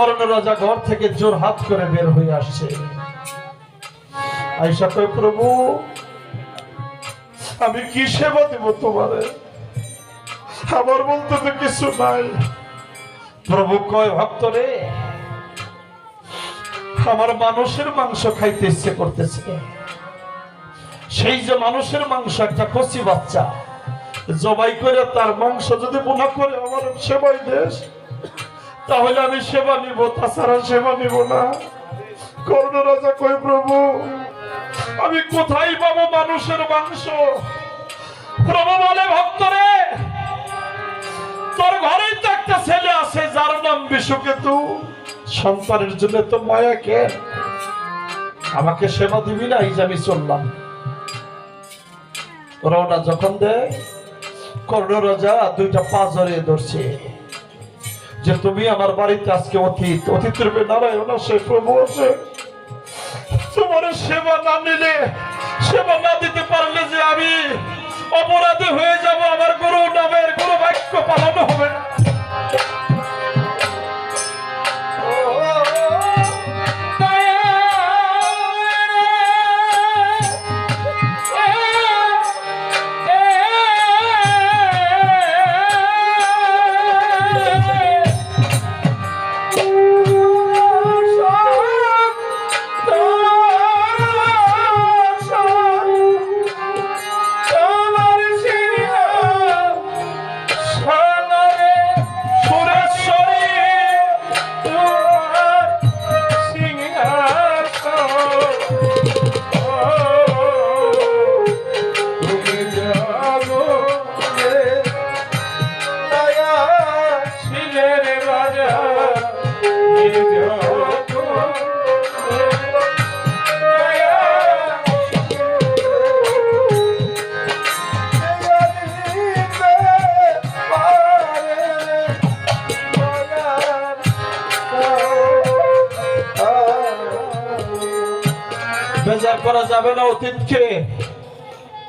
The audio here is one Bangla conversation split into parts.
কর্ণ রাজা ঘর থেকে জোর হাত করে বের হয়ে আসছে। আইসা কয়, প্রভু, আমি কি সেবা দেব তোমারে? আমার বলতে তো কিছু নাই। প্রভু কয়, ভক্ত রে, আমার মানুষের মাংস খাইতে ইচ্ছে করতেছে। সেই যে মানুষের মাংস একটা কচি বাচ্চা, জবাই করে তার মাংস যদি বোনা করে, আমার সেবাই দেশ। তাহলে আমি সেবা নিব, তাছাড়া সেবা নিব না। কর্ণ রাজা কই প্রভু? আমি কোথায় পাবো মানুষের মাংস? প্রভু বলে, ভক্তরে, তোর ঘরেই তো একটা ছেলে আছে, যার নাম বিশ্বকেতু। সন্তানের জন্য তো মায়া কে? আমাকে সেবা দিবি না, এই যে আমি চললাম। রওনা যখন দেয় কর্ণ রাজা দুইটা পা জড়িয়ে ধরছে। যে তুমি আমার বাড়িতে আজকে অতীত অতীত রূপে নারায়ণ সে প্রভু আছে তোমার সেবা না নিলে, সেবা না দিতে পারলে যাবে না অতীতকে।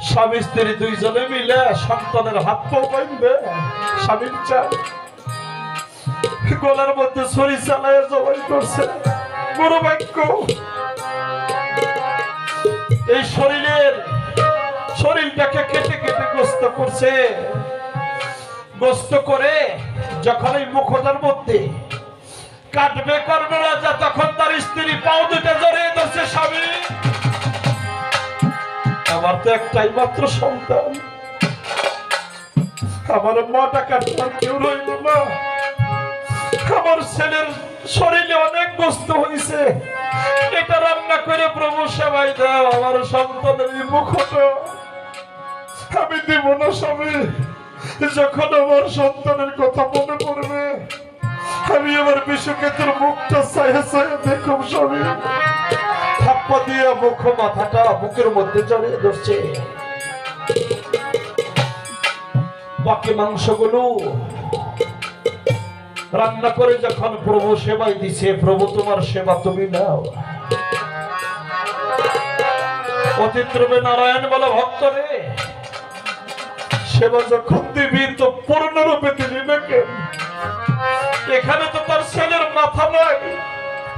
স্বামী, স্ত্রী দুইজনে মিলে সন্তানের হাত পাও বাইনবে স্বামীর চাল। গলার মধ্যে ছড়ি চালায় জবাই করছে। গুরু বাক্য এই শরীরের শরীরটাকে কেটে কেটে গ্রস্ত করছে। গ্রস্ত করে যখন এই মুখটার মধ্যে কাটবে কর্ম রাজা, তখন তার স্ত্রী পাও দুটা তো একটাই মাত্র সন্তান। আমার মাটা কাটবার কেউ রইল না। আমার ছেলের শরীরে অনেক বস্তু হয়েছে এটা রান্না করে প্রভু সেবাই দাও, আমার সন্তানের মুখটা। আমি দিব না স্বামী, যখন আমার সন্তানের কথা মনে পড়বে, আমি আমার বিশ্বক্ষেত্র মুখটা ছায়া ছায়া দেখুম স্বামী। থাপ্পা দিয়ে মুখ, মাথাটা বুকের মধ্যে জড়িয়ে ধরছে। বাকি মাংসগুলো রান্না করে যখন প্রভু সেবাই দিছে, প্রভু তোমার সেবা তুমি নাও। অতিত্রবে নারায়ণ বলে ভক্ত রে, সেবা যখন দিবি তো পূর্ণরূপে দিবি এখানে তো তার ছেলের মাথা নাই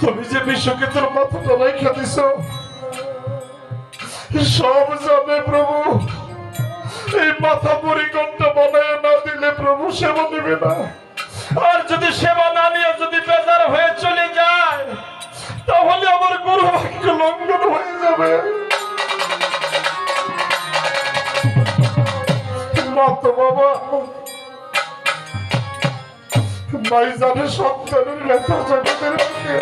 তুমি যে বিশ্বকে তোর মাথাটা রেখে দিছ, সব যাবে প্রভু। এই মাথা পরিকণ্ঠ বানায় না দিলে প্রভু সেবা দিবে না। আর যদি সেবা না নিয়ে যদি বেজার হয়ে চলে যায়, তাহলে আমার গুরু লঙ্ঘন হয়ে যাবে। বাবা ভাইজানে সন্তানের ব্যথা জগতের মুখে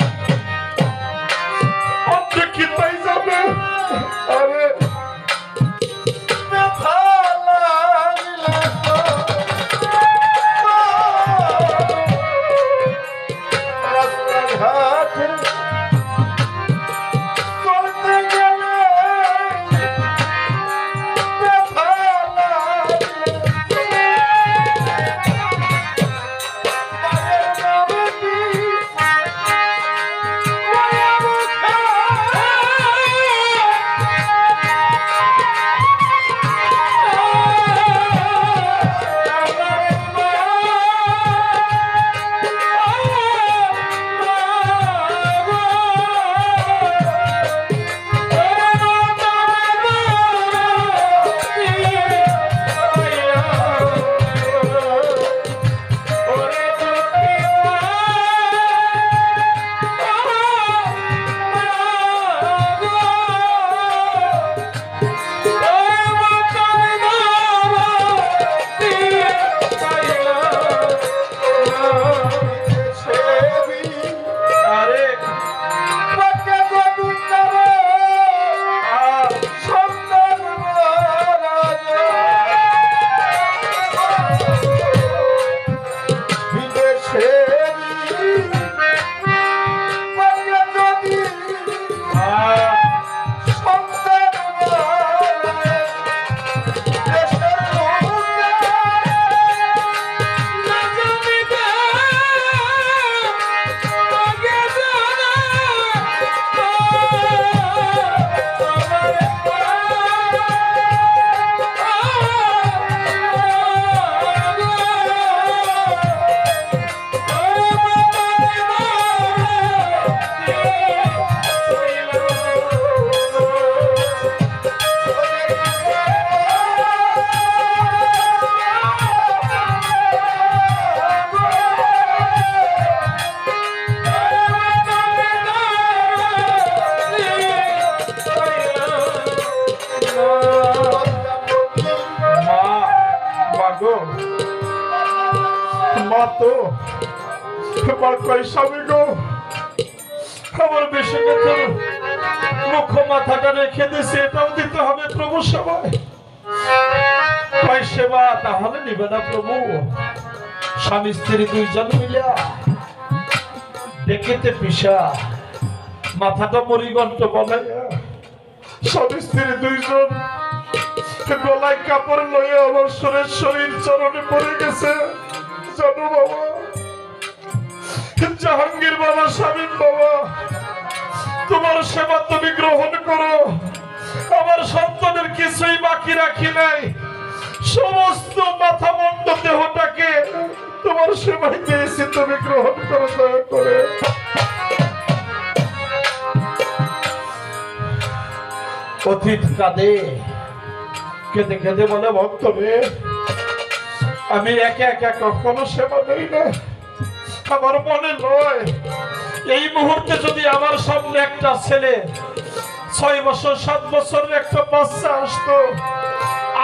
সেবা কয় স্বামী গো? আমার বেশি মুখ মাথাটা রেখে দিছে, এটাও দিতে হবে প্রভু কয় সেবা, তাহলে নিবে না প্রভু। স্বামী, স্ত্রী দুইজন মিলিয়া ডেকেতে পিসা। মাথাটা বলাইয়া। স্বামী, স্ত্রী দুইজন গলায় কাপড় লইয়া আমার শরীর চরণে পড়ে গেছে। জানো বাবা? জাহাঙ্গীর বাবা স্বামীন বাবা, তোমার সেবা তুমি গ্রহণ করো। আমার সন্তানের কিছুই বাকি রাখি নাই। সমস্ত মাথা মন্ড দেহটাকে তোমার সেবায় দিয়েছি, তুমি গ্রহণ করো, দয়া করে। অতীত কাঁদে, কেঁদে কেঁদে বলে, ভক্ত রে আমি একে একা কখনো সেবা দেই না। আমার মনে নয়, এই মুহূর্তে যদি আমার সামনে একটা ছেলে ছয় বছর, সাত বছরের একটা বাচ্চা আসতো,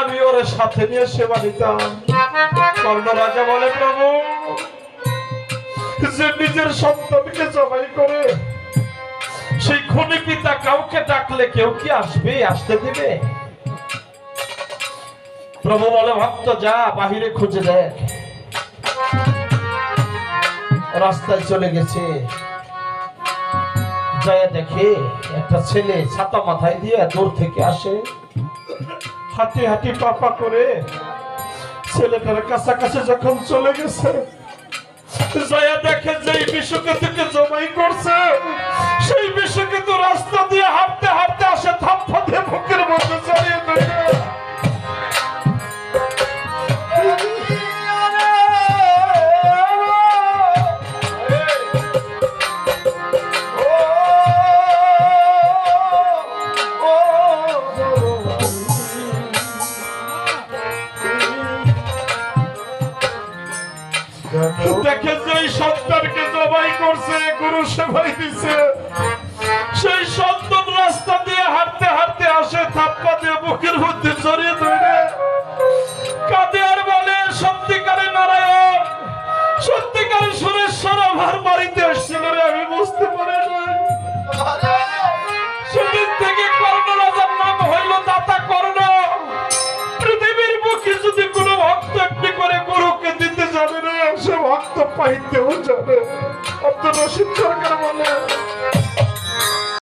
আমি ওর সাথে নিয়ে সেবা দিতাম রাজা বলে, প্রভু, যে নিজের সন্তানকে জবাই করে, সেই খুনি পিতা কাউকে ডাকলে কেউ কি আসবে? আসতে দেবে? প্রভু বলে ভক্ত যা বাহিরে খুঁজে দেখ রাস্তায় চলে গেছে যায় দেখে একটা ছেলে ছাতা মাথায় দিয়ে দূর থেকে আসে হাঁটি হাঁটি পাপা করে ছেলেটার কাছাকাছি যখন চলে গেছে জয়া দেখে যে বিশ্বকে থেকে জমাই করছে সেই বিশ্বকে তো রাস্তা দিয়ে হাঁটতে হাঁটতে আসে থাপ্পা দিয়ে বুকের মধ্যে জড়িয়ে ধরে দেখে যে জবাই করছে, গুরু সেবাই দিছে। সেই সন্তান রাস্তা দিয়ে হাঁটতে হাঁটতে আসে থাপ্পা দিয়ে বুকের মধ্যে জড়িয়ে ধরে না সে ভক্ত পাইতেও যাবে? আব্দুল রশিদ সরকার বলে